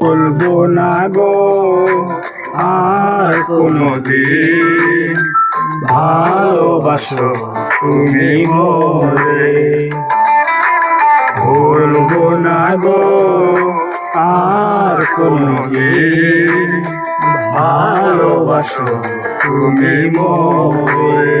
ভুলবো না গো, আর কোনো ভালোবাসো তুমি মরে। ভুলবো না গো, আর কোনো দিন ভালোবাসো তুমি মরে।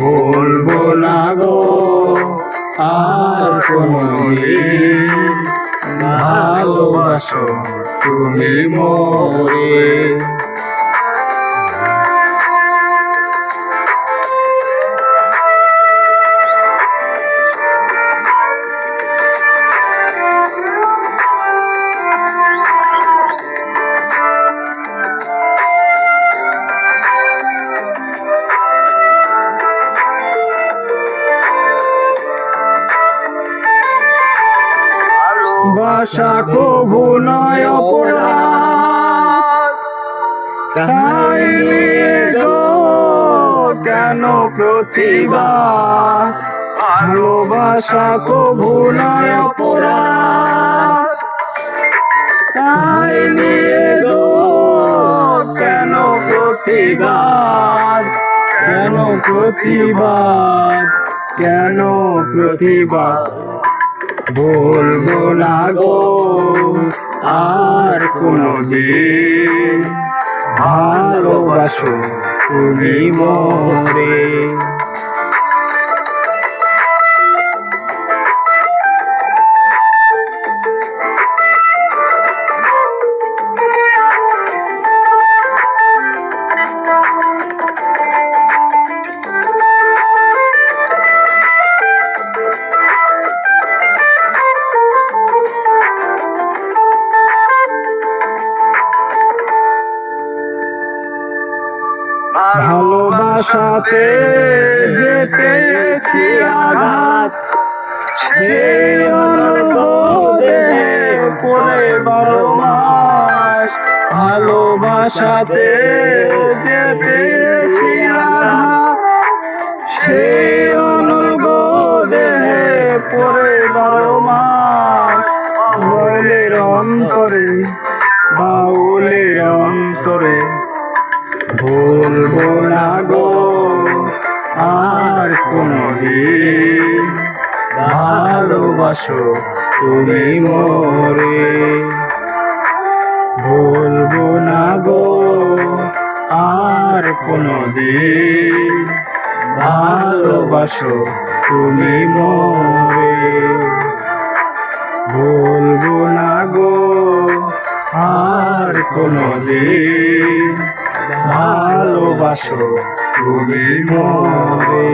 বলব না গো আর কোনদিন ভালোবাসো তুমি মোরে। ভালোবাসা কভু নয় অপরাধ। তাই নিয়ে কেন প্রতিবাদ? ভালোবাসা কভু নয় গো, কেন প্রতিবাদ? কেন প্রতিবাদ? কেন প্রতিবাদ? বলব না গো আর কোনো দিন ভালোবাসো তুমি মোরে। ভালোবাসাতে যে পেয়েছি আঘাত পরে বারো মাস। ভালোবাসাতে যে পেয়েছি আঘাত। সেই অনুভবে পরে বারো মাস। অন্তরে, বাউলের অন্তরে বলব না গো আর কোনদিন ভালোবাসো তুমি মোরে। বলব না গো আর কোনদিন ভালোবাসো তুমি মোরে। বলব না গো আর কোনদিন ভালোবাসো তুমি মোরে।